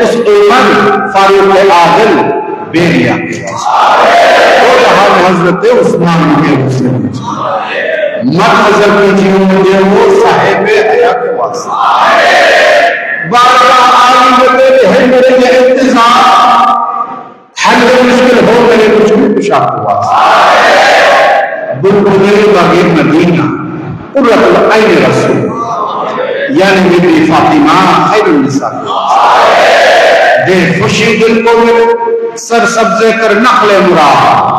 اس ایمن فاروق عادل بے ریا کے وہ جہاں حضرت عثمان کے حسن مت نظر کیجیے مجھے وہ صاحب حیا کے واسطے۔ بارہ آئی ہوتے ہیں میرے یہ انتظار حل مشکل ہو میرے کچھ بھی پشاک ہوا بلبلے بغیر مدینہ، قرۃ العین رسول۔ یعنی میری فاطمہ خیر النساء دے خوشی دل کو سر سبزے کر نقل مراد۔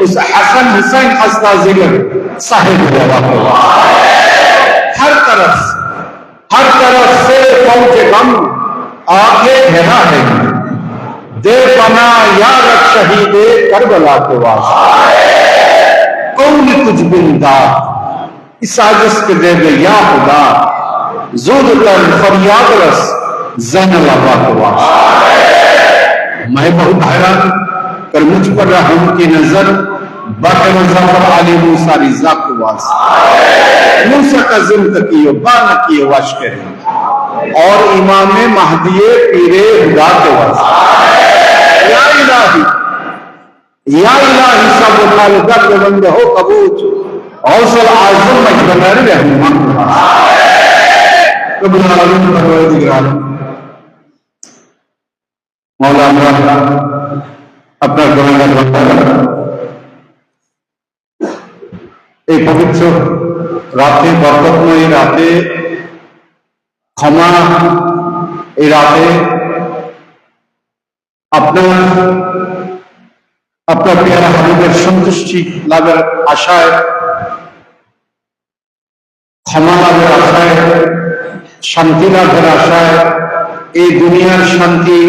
اس حسن حسین خستہ ذکر صاحب ہوا ہر طرف ہر طرف سے پہنچے غم آگے گھرا ہے دے بنا یا رکھ شہید کربلا کے واسطے کون کچھ بندا اس آجس کے دے دے یا خدا۔ زود تر فریاد رس۔ زین اللہ ہوا میں بہت حیران پر مجھ پر رحم کی نظر بات بقر پر علی موسیٰ رضا کو واس موسیٰ کا ظلم کیو و بانا کی واش کرے۔ اور امام مہدی پیرے خدا کے واس یا الہی یا الہی سب و خالدہ کے بند ہو قبوت اوصل عاظم مجبنر رحمہ قبل العالم پر دیگر عالم মৌলা আমরা আপনার গ্রহণের এই পবিত্র রাতে, বরকতময় রাতে, ক্ষমা এই রাতে আপনার আপনার পেয়ারা হাবিবের সন্তুষ্টি লাভের আশায়, ক্ষমা লাভের আশায়, শান্তি লাভের আশায়, এই দুনিয়ার শান্তি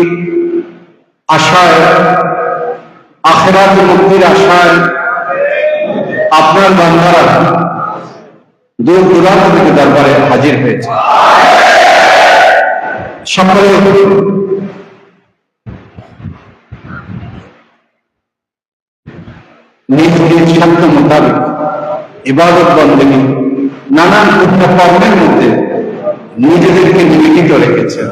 আশায়, আখেরাত মুক্তির আশায় আপনার বান্ধারা দূর দূরান্ত থেকে দরবারে হাজির হয়েছে। সকলে নিজ নিজ মোতাবেক ইবাদত বন্দী নানান কর্মের মধ্যে নিজেদেরকে নিবেদিত রেখেছেন।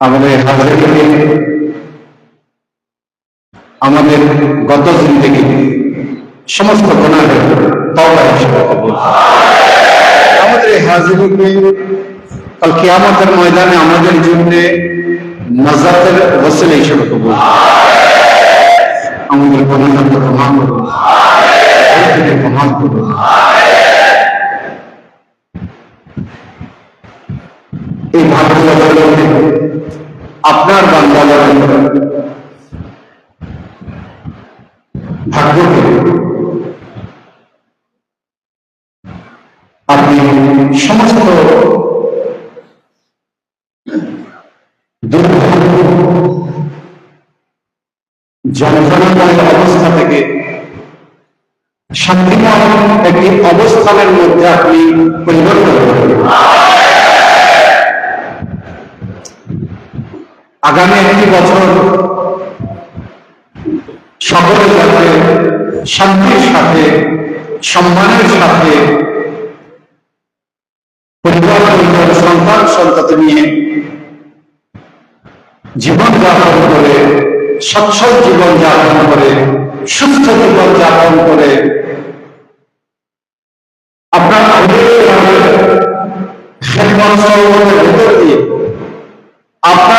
আমাদের হাজারিকে আমাদের গত সমস্ত গুণাহের তওবা হিসেবে আমাদের ময়দানে আমাদের জন্য নাজাতের ওসিলা হিসেবে কবুল আমাদের ক্ষমা করুন। করুন। এই ভাগ্য আপনার বান্দাদের ভাগ্যকে আপনি সমস্ত যন্ত্রণাময় অবস্থা থেকে শান্তিময় একটি অবস্থানের মধ্যে আপনি পরিবর্তন করবেন আগামী একটি বছর সকলের সাথে, শান্তির সাথে, সম্মানের সাথে, পরিবার সন্তান নিয়ে করে, সচ্ছল জীবন যাপন করে, সুস্থ জীবন যাপন করে, আপনার আপনার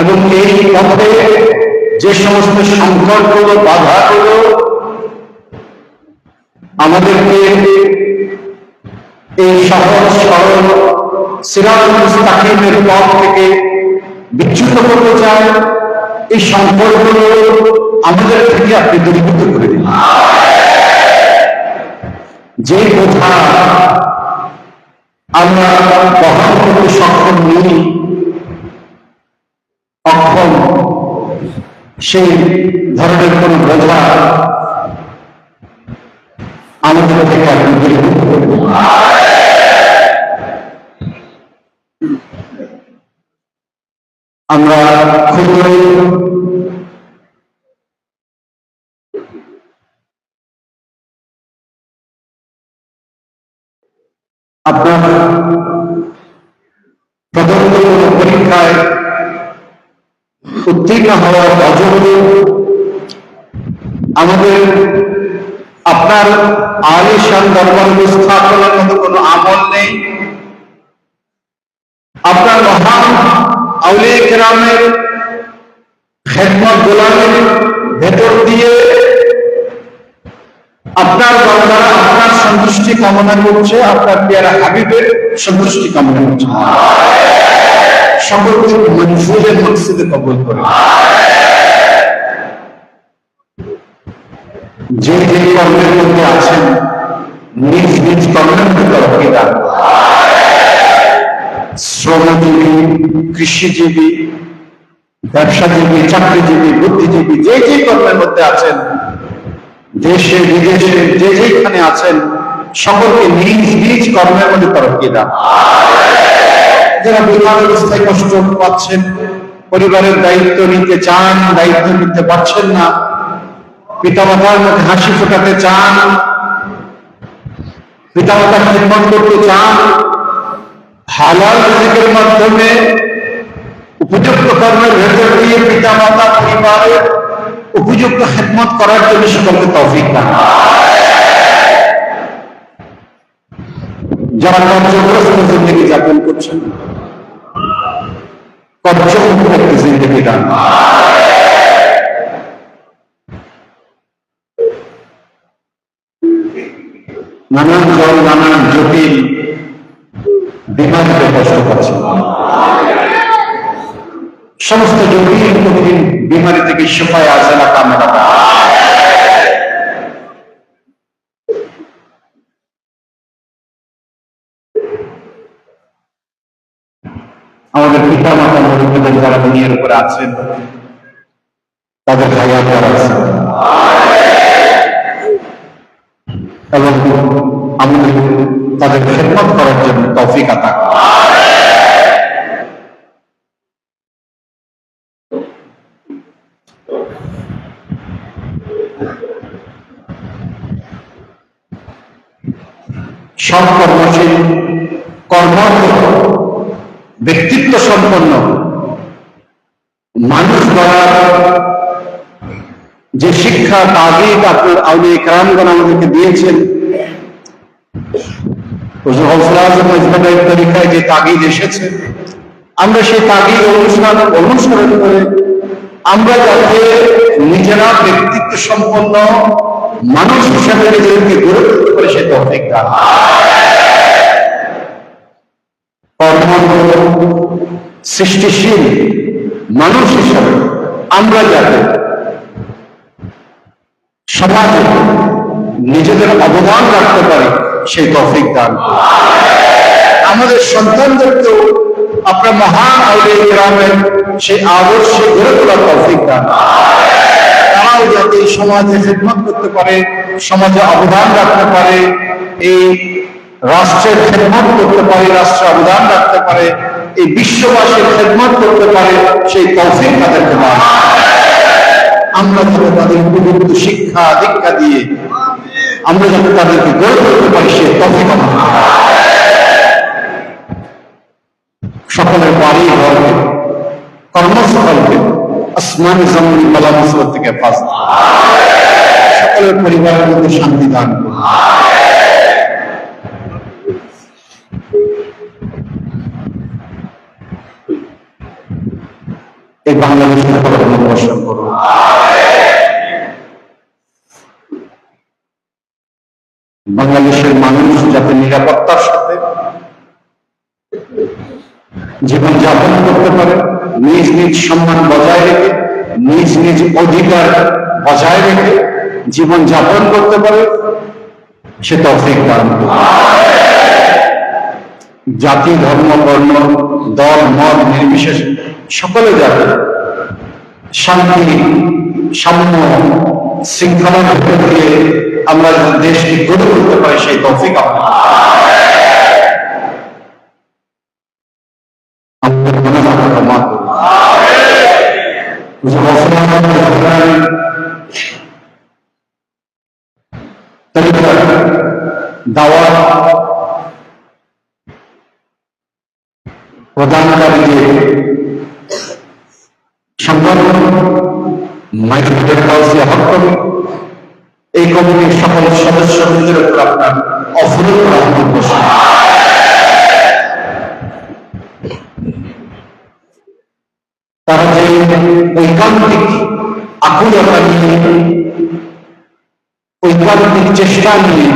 এবং এই পথে যে সমস্ত সংকটগুলো বাধাগুলো আমাদেরকে এই সহজ সরল সিরাজ মুস্তাকিমের পথ থেকে বিচ্যুত করতে চায়। এই সম্পর্কগুলো আমাদের থেকে আপনি দূরীভূত করে দিন। যে কথা আমরা বহন করতে সক্ষম নই অক্ষম সেই ধরনের কোন বোঝা আমাদের থেকে আপনি দূরীভূত করে দিন। প্রদত্ত কোন পরীক্ষায় উত্তীর্ণ হওয়ার অযোগ্য আমাদের আপনার আলিশান দরবার স্থাপনের মতো কোনো আমল নেই। আপনার মহান আউলিয়া কেরামের খেদমত গোলামের ভেতর দিয়ে আপনার বান্দারা আপনার সন্তুষ্টি কামনা করছে, আপনার পেয়ারা হাবিবের সন্তুষ্টি কামনা করছে। সকলকে মঞ্জুরের মকসিদে কবল করে যে যে কর্মের মধ্যে আছেন, নিজ নিজ কর্মের মধ্যে শ্রমজীবী, কৃষিজীবী, ব্যবসাজীবী, চাকরিজীবী, বুদ্ধিজীবী, যে যে কর্মের মধ্যে আছেন দেশে বিদেশে যে যেখানে আছেন, সকলকে নিজ নিজ কর্মের মধ্যে তরফিয়ে দান যারা বিমান অবস্থায় কষ্ট পাচ্ছেন, পরিবারের দায়িত্ব নিতে চান, দায়িত্ব নিতে পারছেন না, পিতামাতার মধ্যে হাসি ফোটাতে চান, পিতামাতার খেদমত করতে চান, হালাল রিজিকের মাধ্যমে উপযুক্ত কর্মের ভেতর দিয়ে পিতা মাতা পরিবারের উপযুক্ত খেদমত করার জন্য সকলকে তৌফিক দান। যারা কর্যগ্রস্ত জিন্দগি যাপন করছেন একটি জিন্দগি দান। নানান জল নানান জটিল বিমানকে কষ্ট পাচ্ছে। সমস্ত জটিল কঠিন বিমারি থেকে সেপায় আসে না কামনা আমাদের পিতা মাতা মরিমদের যারা দুনিয়ার উপরে আছেন, তাদের হায়াত করা আছে এবং আমাদের তাদের খেদমত করার জন্য তৌফিক আতা কর্মশীল কর্মঠ ব্যক্তিত্ব সম্পন্ন, মানুষ গড়ার যে শিক্ষা, তাগিদ আপনার আউলিয়া কেরামগণ আমাদেরকে দিয়েছেন তরিকায় যে তাগিদ এসেছে, আমরা সেই তাগিদ অনুষ্ঠান অনুসরণ করে আমরা যাতে নিজেরা ব্যক্তিত্ব সম্পন্ন মানুষ হিসাবে নিজেদেরকে গড়ে পারে সে তৌফিক দান সৃষ্টিশীল মানুষ হিসাবে আমরা যাতে সমাজে নিজেদের অবদান রাখতে পারি, সেই তৌফিক দান। আমাদের সন্তানদেরকেও আপনার মহান আউলিয়া গ্রামের সেই আদর্শে গড়ে তোলার তৌফিক দান। তারাও যাতে সমাজে খেদমত করতে পারে সমাজে অবদান রাখতে পারে, এই রাষ্ট্রের খেদমত করতে পারে রাষ্ট্রে অবদান রাখতে পারে, এই বিশ্ববাসীর খেদমত করতে পারে, সেই তৌফিক তাদেরকে দান আমরা যাতে তাদের উপযুক্ত শিক্ষা, দীক্ষা দিয়ে আমরা যাতে তাদেরকে গড়ে তুলতে পারি সে তফিক সকলের বাড়ি ঘরকে কর্মস্থলকে আসমানি জমিন বলা মুসিবত থেকে পাস সকলের পরিবারের মধ্যে শান্তি দান। এই বাংলাদেশের বাংলাদেশের মানুষ যাতে নিরাপত্তার সাথে জীবন যাপন করতে পারে, নিজ নিজ সম্মান বজায় রেখে, নিজ নিজ অধিকার বজায় রেখে জীবন যাপন করতে পারে, সে তৌফিক দান জাতি, ধর্ম বর্ণ দল, মত, নির্বিশেষ, সকলে যাবে শান্তি, সাম্য শৃঙ্খলার মধ্যে দিয়ে আমরা দেশকে গড়ে তুলতে পারি, সেই তৌফিক আপনার আমাদের গুনাহ ক্ষমা করুন। দাওয়া প্রদানকারী যে সংগঠন মাইক্রোফোনের কাউন্সিল হক কমিটি এই কমিটির সকল সদস্যদের উপর আপনার অফুরন্ত রহমত বসে তারা যে ঐকান্তিক আকুলতা নিয়ে, ঐকান্তিক চেষ্টা নিয়ে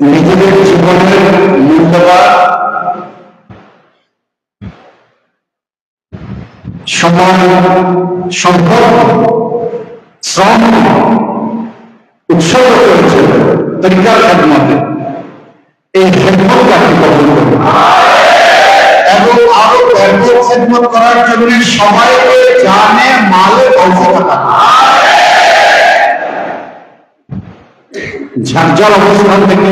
নিজেদের জীবনের মূল্যবান সময় সম্পদ শ্রম, উৎসর্গ করেছে তরিকার খেদমতে এই খেদমত আপনি কবল করুন। এবং আরও ব্যাপক খেদমত করার জন্য সবাইকে জানে, মালে অবস্থা ঝাঁঝাল অবস্থান থেকে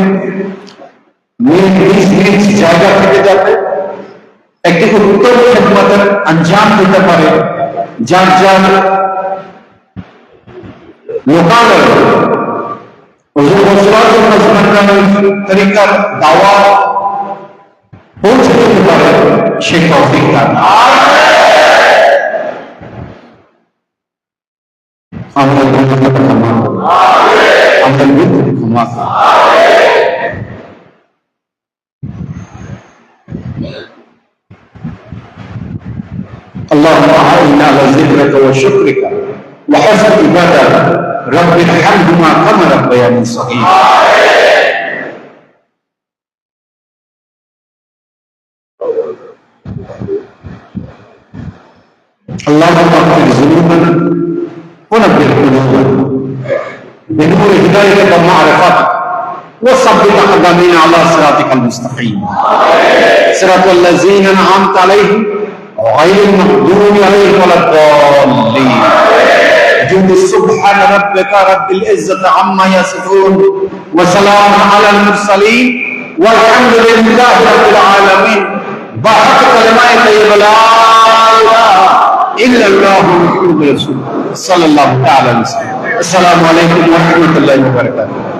নিজ নিজ জায়গা থেকে যাতে একটি উত্তম খেদমতের আঞ্জাম দিতে পারে, যার যার লোকালয়। তরিকার দাওয়া পৌঁছে দিতে পারে, সে তৌফিক আমাদের ক্ষমা اللهم أعنا على ذكرك وشكرك وحسن عبادك رب ارحمهما كما ربياني صغيرا اللهم اغفر ذنوبنا ونبه قلوبنا. بنور هدايتك ومعرفتك وثبت أقدامنا على صراطك المستقيم. صراط الذين أنعمت عليهم غير المغضوب عليهم ولا الضالين. جند سبحان ربك رب العزة عما يصفون وسلام على المرسلين والحمد لله رب العالمين. بارك كلمات طيبة لا إلا الله محمد رسول صلى الله تعالى عليه وسلم. السلام عليكم ورحمة الله وبركاته.